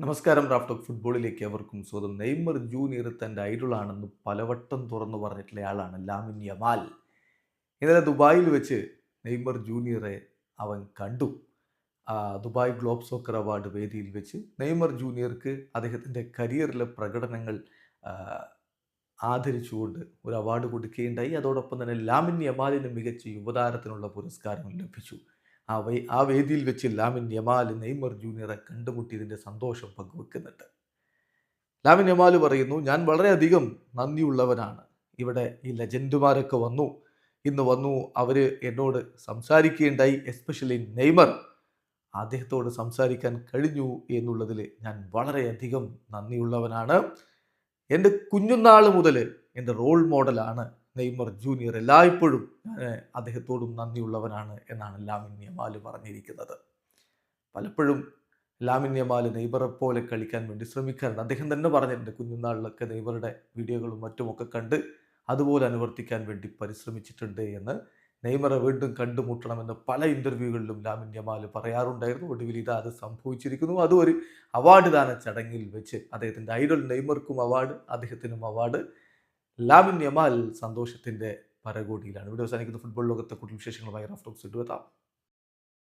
നമസ്കാരം റാഫ്റ്റോക്ക് ഫുട്ബോളിലേക്ക് അവർക്കും സ്വന്തം നെയ്മർ ജൂനിയർ തന്റെ ഐഡളാണെന്ന് പലവട്ടം തുറന്നു പറഞ്ഞിട്ടുള്ള ആളാണ് ലാമിൻ യമാൽ. ഇന്നലെ ദുബായിൽ വെച്ച് നെയ്മർ ജൂനിയറെ അവൻ കണ്ടു. ദുബായ് ഗ്ലോബ് സോക്കർ അവാർഡ് വേദിയിൽ വെച്ച് നെയ്മർ ജൂനിയർക്ക് അദ്ദേഹത്തിന്റെ കരിയറിലെ പ്രകടനങ്ങൾ ആദരിച്ചുകൊണ്ട് ഒരു അവാർഡ് കൊടുക്കുകയുണ്ടായി. അതോടൊപ്പം തന്നെ ലാമിൻ യമാലിന് മികച്ച യുവതാരത്തിനുള്ള പുരസ്കാരം ലഭിച്ചു. ആ വേ ആ വേദിയിൽ വെച്ച് ലാമിൻ യമാൽ നെയ്മർ ജൂനിയറെ കണ്ടുമുട്ടിയതിന്റെ സന്തോഷം പങ്കുവെക്കുന്നുണ്ട്. ലാമിൻ യമാൽ പറയുന്നു ഞാൻ വളരെയധികം നന്ദിയുള്ളവനാണ്. ഇവിടെ ഈ ലെജൻഡുമാരൊക്കെ വന്നു. ഇന്ന് വന്നു അവർ എന്നോട് സംസാരിക്കുകയുണ്ടായി എസ്പെഷ്യലി നെയ്മർ. അദ്ദേഹത്തോട് സംസാരിക്കാൻ കഴിഞ്ഞു എന്നുള്ളതിൽ ഞാൻ വളരെയധികം നന്ദിയുള്ളവനാണ്. എന്റെ കുഞ്ഞുനാൾ മുതൽ എന്റെ റോൾ മോഡലാണ് നെയ്മർ ജൂനിയർ എല്ലായ്പ്പോഴും അദ്ദേഹത്തോടും നന്ദിയുള്ളവനാണ് എന്നാണ് ലാമിൻ യമാൽ പറഞ്ഞിരിക്കുന്നത്. പലപ്പോഴും ലാമിൻ യമാൽ നെയ്മറെ പോലെ കളിക്കാൻ വേണ്ടി ശ്രമിക്കാറുണ്ട്. അദ്ദേഹം തന്നെ പറഞ്ഞിട്ടുണ്ട് കുഞ്ഞുനാളിലൊക്കെ നെയ്മറുടെ വീഡിയോകളും മറ്റുമൊക്കെ കണ്ട് അതുപോലെ അനുവർത്തിക്കാൻ വേണ്ടി പരിശ്രമിച്ചിട്ടുണ്ട് എന്ന്. നെയ്മറെ വീണ്ടും കണ്ടുമുട്ടണമെന്ന് പല ഇന്റർവ്യൂകളിലും ലാമിൻ യമാൽ പറയാറുണ്ടായിരുന്നു. ഒടുവിൽ ഇത് അത് സംഭവിച്ചിരിക്കുന്നു. അതും ഒരു അവാർഡ് ദാന ചടങ്ങിൽ വെച്ച് അദ്ദേഹത്തിന്റെ ഐഡൽ നെയ്മർക്കും അവാർഡ് അദ്ദേഹത്തിനും അവാർഡ്. ലാമിൻ യമാൽ സന്തോഷത്തിന്റെ പരകോടിയിലാണ്. ഇവിടെ അവസാനിക്കുന്ന. ഫുട്ബോൾ ലോകത്തെ കൂടുതൽ വിശേഷങ്ങളുമായി റഫ്റ്റോക്സ് ഇടുവെത്താം